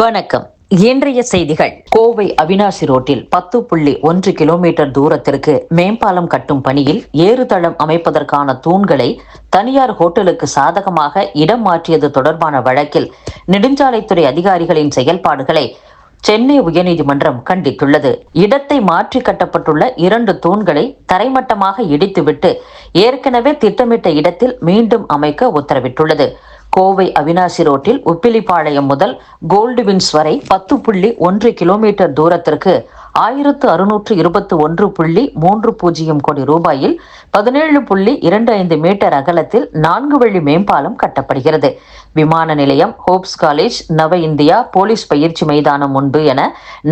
வணக்கம். இன்றைய செய்திகள். கோவை அவினாசி ரோட்டில் பத்து புள்ளி ஒன்று கிலோமீட்டர் தூரத்திற்கு மேம்பாலம் கட்டும் பணியில் ஏறுதளம் அமைப்பதற்கான தூண்களை தனியார் ஹோட்டலுக்கு சாதகமாக இடம் மாற்றியது தொடர்பான வழக்கில் நெடுஞ்சாலைத்துறை அதிகாரிகளின் செயல்பாடுகளை சென்னை உயர்நீதிமன்றம் கண்டித்துள்ளது. இடத்தை மாற்றி கட்டப்பட்டுள்ள இரண்டு தூண்களை தரைமட்டமாக இடித்துவிட்டு ஏற்கனவே திட்டமிட்ட இடத்தில் மீண்டும் அமைக்க உத்தரவிட்டுள்ளது. கோவை அவினாசி ரோட்டில் உப்பிலிப்பாளையம் முதல் கோல்டுவின்ஸ் வரை பத்து புள்ளி ஒன்று கிலோமீட்டர் தூரத்திற்கு ஆயிரத்து அறுநூற்று இருபத்தி ஒன்று புள்ளி மூன்று பூஜ்ஜியம் கோடி ரூபாயில் பதினேழு புள்ளி இரண்டு ஐந்து மீட்டர் அகலத்தில் நான்கு வழி மேம்பாலம் கட்டப்படுகிறது. விமான நிலையம் Hopes college Nava India police பயிற்சி மைதானம் முன்பு என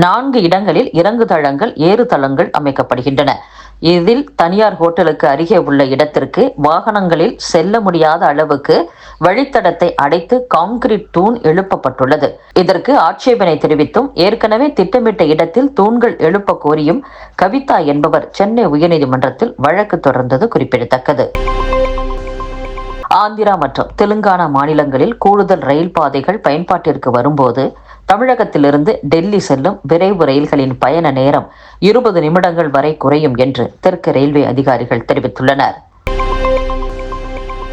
நான்கு இடங்களில் இறங்கு தளங்கள் ஏறு தளங்கள் அமைக்கப்படுகின்றன. இதில் தனியார் ஹோட்டலுக்கு அருகே உள்ள இடத்திற்கு வாகனங்களில் செல்ல முடியாத அளவுக்கு வழித்தடத்தை அடைத்து கான்கிரீட் தூண் எழுப்பப்பட்டுள்ளது. இதற்கு ஆட்சேபனை தெரிவித்தும் ஏற்கனவே திட்டமிட்ட இடத்தில் தூண்கள் எழுப்ப கோரியும் கவிதா என்பவர் சென்னை உயர்நீதிமன்றத்தில் வழக்கு தொடர்ந்தது குறிப்பிடத்தக்கது. ஆந்திரா மற்றும் தெலுங்கானா மாநிலங்களில் கூடுதல் ரயில் பாதைகள் பயன்பாட்டிற்கு வரும்போது தமிழகத்திலிருந்து டெல்லி செல்லும் விரைவு ரயில்களின் பயண நேரம் இருபது நிமிடங்கள் வரை குறையும் என்று தெற்கு ரயில்வே அதிகாரிகள் தெரிவித்துள்ளனர்.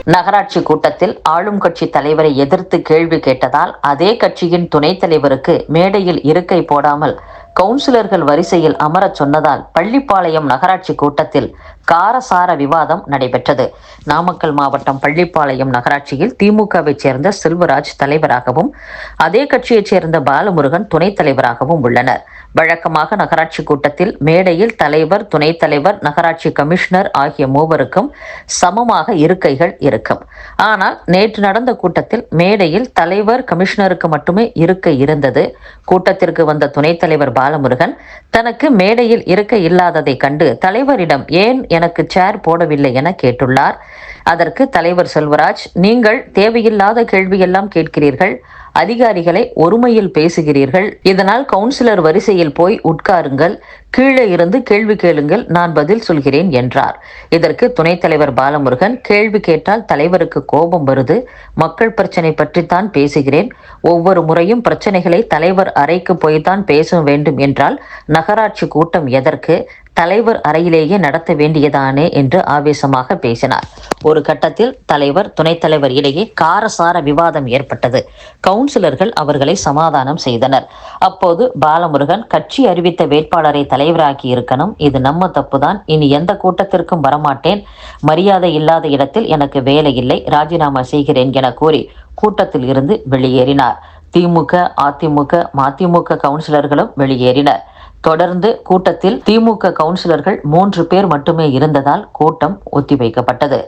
நகராட்சி கூட்டத்தில் ஆளும் கட்சி தலைவரை எதிர்த்து கேள்வி கேட்டதால் அதே கட்சியின் துணைத் தலைவருக்கு மேடையில் இருக்கை போடாமல் கவுன்சிலர்கள் வரிசையில் அமரச் சொன்னதால் பள்ளிப்பாளையம் நகராட்சி கூட்டத்தில் காரசார விவாதம் நடைபெற்றது. நாமக்கல் மாவட்டம் பள்ளிப்பாளையம் நகராட்சியில் திமுகவை சேர்ந்த செல்வராஜ் தலைவராகவும் அதே கட்சியைச் சேர்ந்த பாலமுருகன் துணைத் தலைவராகவும் உள்ளனர். வழக்கமாக நகராட்சி கூட்டத்தில் மேடையில் தலைவர் துணைத் தலைவர் நகராட்சி கமிஷனர் ஆகிய மூவருக்கும் சமமாக இருக்கைகள் இருக்கும். ஆனால் நேற்று நடந்த கூட்டத்தில் மேடையில் தலைவர் கமிஷனருக்கு மட்டுமே இருக்கை இருந்தது. கூட்டத்திற்கு வந்த துணைத் தலைவர் பாலமுருகன் தனக்கு மேடையில் இருக்கை இல்லாததை கண்டு தலைவரிடம் ஏன் எனக்கு சேர் போடவில்லை என கேட்டுள்ளார். அதற்கு தலைவர் செல்வராஜ் நீங்கள் தேவையில்லாத கேள்வியெல்லாம் கேட்கிறீர்கள். அதிகாரிகளை ஒருமையில் பேசுகிறீர்கள். இதனால் கவுன்சிலர் வரிசையில் போய் உட்காருங்கள். கீழே இருந்து கேள்வி கேளுங்கள். நான் பதில் சொல்கிறேன் என்றார். இதற்கு துணைத் தலைவர் பாலமுருகன் கேள்வி கேட்டால் தலைவருக்கு கோபம் வருது. மக்கள் பிரச்சனை பற்றித்தான் பேசுகிறேன். ஒவ்வொரு முறையும் பிரச்சனைகளை தலைவர் அறைக்கு போய்தான் பேச வேண்டும் என்றால் நகராட்சி கூட்டம் எதற்கு? தலைவர் அறையிலேயே நடத்த வேண்டியதானே என்று ஆவேசமாக பேசினார். ஒரு கட்டத்தில் தலைவர் துணைத் தலைவர் இடையே காரசார விவாதம் ஏற்பட்டது. கவுன்சிலர்கள் அவர்களை சமாதானம் செய்தனர். அப்போது பாலமுருகன் கட்சி அறிவித்த வேட்பாளரை தலைவராக்கி இருக்கணும். இது நம்ம தப்புதான். இனி எந்த கூட்டத்திற்கும் வரமாட்டேன். மரியாதை இல்லாத இடத்தில் எனக்கு வேலை இல்லை. ராஜினாமா செய்கிறேன் என கூறி கூட்டத்தில் இருந்து வெளியேறினார். திமுக அதிமுக மதிமுக கவுன்சிலர்களும் வெளியேறினர். தொடர்ந்து கூட்டத்தில் திமுக கவுன்சிலர்கள் மூன்று பேர் மட்டுமே இருந்ததால் கூட்டம் ஒத்திவைக்கப்பட்டது.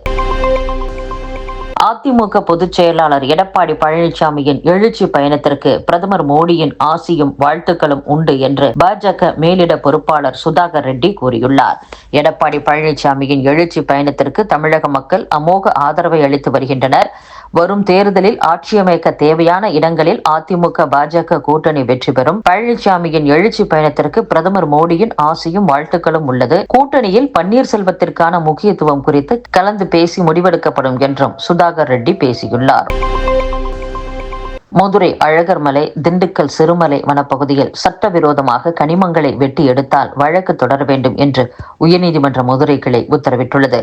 அதிமுக பொதுச் செயலாளர் எடப்பாடி பழனிசாமியின் எழுச்சி பயணத்திற்கு பிரதமர் மோடியின் ஆசியும் வாழ்த்துக்களும் உண்டு என்று பாஜக மேலிட பொறுப்பாளர் சுதாகர் ரெட்டி கூறியுள்ளார். எடப்பாடி பழனிசாமியின் எழுச்சி பயணத்திற்கு தமிழக மக்கள் அமோக ஆதரவை அளித்து வருகின்றனர். வரும் தேர்தலில் ஆட்சியமைக்க தேவையான இடங்களில் அதிமுக பாஜக கூட்டணி வெற்றி பெறும். பழனிசாமியின் எழுச்சி பயணத்திற்கு பிரதமர் மோடியின் ஆசையும் வாழ்த்துக்களும் உள்ளது. கூட்டணியில் பன்னீர்செல்வத்திற்கான முக்கியத்துவம் குறித்து கலந்து பேசி முடிவெடுக்கப்படும் என்றும் சுதாகர் ரெட்டி பேசியுள்ளார். மதுரை அழகர்மலை திண்டுக்கல் சிறுமலை வனப்பகுதியில் சட்டவிரோதமாக கனிமங்களை வெட்டி எடுத்தால் வழக்கு தொடர வேண்டும் என்று உயர்நீதிமன்ற மதுரை கிளை உத்தரவிட்டுள்ளது.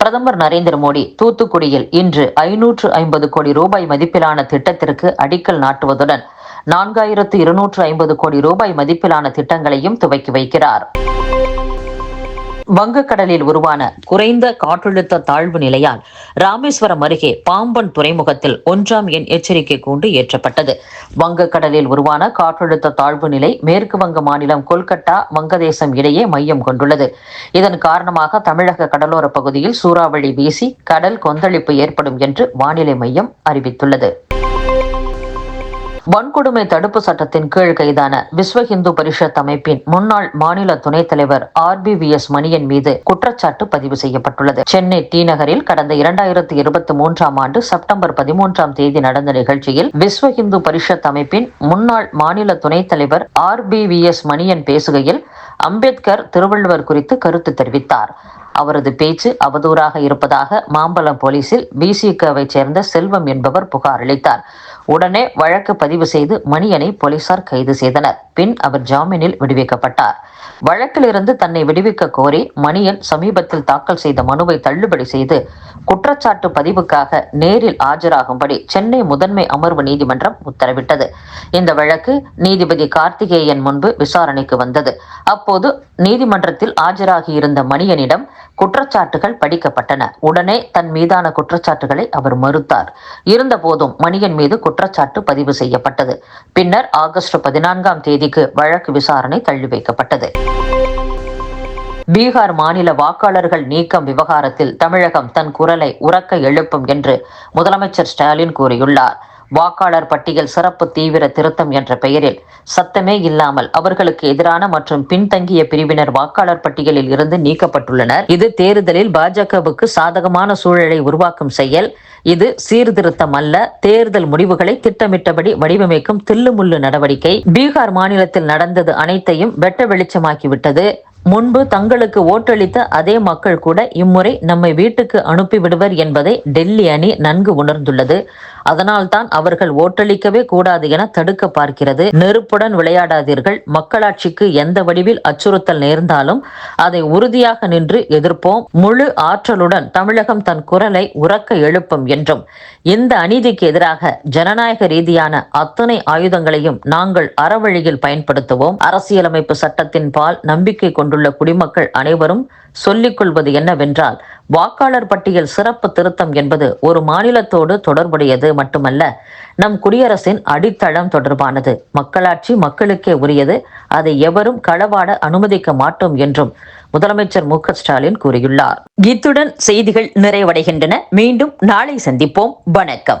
பிரதமர் நரேந்திர மோடி தூத்துக்குடியில் இன்று ஐநூற்று ஐம்பது கோடி ரூபாய் மதிப்பிலான திட்டத்திற்கு அடிக்கல் நாட்டுவதுடன் நான்காயிரத்து இருநூற்று ஐம்பது கோடி ரூபாய் மதிப்பிலான திட்டங்களையும் துவக்கி வைக்கிறார். வங்கக்கடலில் உருவான குறைந்த காற்றழுத்த தாழ்வு நிலையால் ராமேஸ்வரம் அருகே பாம்பன் துறைமுகத்தில் ஒன்றாம் எண் எச்சரிக்கை கூண்டு ஏற்றப்பட்டது. வங்கக்கடலில் உருவான காற்றழுத்த தாழ்வு நிலை மேற்கு வங்க மாநிலம் கொல்கட்டா வங்கதேசம் இடையே மையம் கொண்டுள்ளது. இதன் காரணமாக தமிழக கடலோர பகுதியில் சூறாவளி வீசி கடல் கொந்தளிப்பு ஏற்படும் என்று வானிலை மையம் அறிவித்துள்ளது. வன்கொடுமை தடுப்பு சட்டத்தின் கீழ் கைதான விஸ்வ இந்து பரிஷத் அமைப்பின் முன்னாள் மாநில துணைத் தலைவர் R P V S Maniyan மீது குற்றச்சாட்டு பதிவு செய்யப்பட்டுள்ளது. சென்னை டி நகரில் கடந்த இரண்டாயிரத்தி இருபத்தி மூன்றாம் ஆண்டு செப்டம்பர் பதிமூன்றாம் தேதி நடந்த நிகழ்ச்சியில் விஸ்வ இந்து பரிஷத் அமைப்பின் முன்னாள் மாநில துணைத் தலைவர் R P V S Maniyan பேசுகையில் அம்பேத்கர் திருவள்ளுவர் குறித்து கருத்து தெரிவித்தார். அவரது பேச்சு அவதூறாக இருப்பதாக மாம்பலம் போலீசில் பிசிகவை சேர்ந்த செல்வம் என்பவர் புகார் அளித்தார். உடனே வழக்கு பதிவு செய்து மணியனை போலீசார் கைது செய்தனர். பின் அவர் ஜாமீனில் விடுவிக்கப்பட்டார். வழக்கிலிருந்து தன்னை விடுவிக்க கோரி மணியன் சமீபத்தில் தாக்கல் செய்த மனுவை தள்ளுபடி செய்து குற்றச்சாட்டு பதிவுக்காக நேரில் ஆஜராகும்படி சென்னை முதன்மை அமர்வு நீதிமன்றம் உத்தரவிட்டது. இந்த வழக்கு நீதிபதி கார்த்திகேயன் முன்பு விசாரணைக்கு வந்தது. அப்போது நீதிமன்றத்தில் ஆஜராகியிருந்த மணியனிடம் குற்றச்சாட்டுகள் படிக்கப்பட்டன. உடனே தன் மீதான குற்றச்சாட்டுகளை அவர் மறுத்தார். இருந்தபோதும் மணியன் மீது குற்றச்சாட்டு பதிவு செய்யப்பட்டது. பின்னர் ஆகஸ்ட் பதினான்காம் தேதிக்கு வழக்கு விசாரணை தள்ளி வைக்கப்பட்டது. பீகார் மாநில வாக்காளர்கள் நீக்கம் விவகாரத்தில் தமிழகம் தன் குரலை உறக்க எழுப்பும் என்று முதலமைச்சர் ஸ்டாலின் கூறியுள்ளார். வாக்காளர் பட்டியல் சிறப்பு தீவிர திருத்தம் என்ற பெயரில் சத்தமே இல்லாமல் அவர்களுக்கு எதிரான மற்றும் பின்தங்கிய பிரிவினர் வாக்காளர் பட்டியலில் இருந்து நீக்கப்பட்டுள்ளனர். இது தேர்தலில் பாஜகவுக்கு சாதகமான சூழலை உருவாக்கும் செயல். இது சீர்திருத்தம் அல்ல. தேர்தல் முடிவுகளை திட்டமிட்டபடி வடிவமைக்கும் தில்லுமுள்ளு நடவடிக்கை. பீகார் மாநிலத்தில் நடந்தது அனைத்தையும் வெட்ட வெளிச்சமாக்கிவிட்டது. முன்பு தங்களுக்கு ஓட்டளித்த அதே மக்கள் கூட இம்முறை நம்மை வீட்டுக்கு அனுப்பிவிடுவர் என்பதை டெல்லி அணி நன்கு உணர்ந்துள்ளது. அதனால்தான் அவர்கள் ஓட்டளிக்கவே கூடாது என தடுக்க பார்க்கிறது. நெருப்புடன் விளையாடாதீர்கள். மக்களாட்சிக்கு எந்த வடிவில் அச்சுறுத்தல் நேர்ந்தாலும் அதை உறுதியாக நின்று எதிர்ப்போம். முழு ஆற்றலுடன் தமிழகம் தன் குரலை உறக்க எழுப்பும் என்றும் இந்த அநீதிக்கு எதிராக ஜனநாயக ரீதியான அத்தனை ஆயுதங்களையும் நாங்கள் அறவழியில் பயன்படுத்துவோம். அரசியலமைப்பு சட்டத்தின் பால் நம்பிக்கை கொண்டுள்ள குடிமக்கள் அனைவரும் சொல்லிக் கொள்வது என்னவென்றால் வாக்காளர் பட்டியல் சிறப்பு திருத்தம் என்பது ஒரு மாநிலத்தோடு தொடர்புடையது மட்டுமல்ல நம் குடியரசின் அடித்தளம் தொடர்பானது. மக்களாட்சி மக்களுக்கே உரியது. அதை எவரும் களவாட அனுமதிக்க மாட்டோம் என்றும் முதலமைச்சர் மு ஸ்டாலின் கூறியுள்ளார். இத்துடன் செய்திகள் நிறைவடைகின்றன. மீண்டும் நாளை சந்திப்போம். வணக்கம்.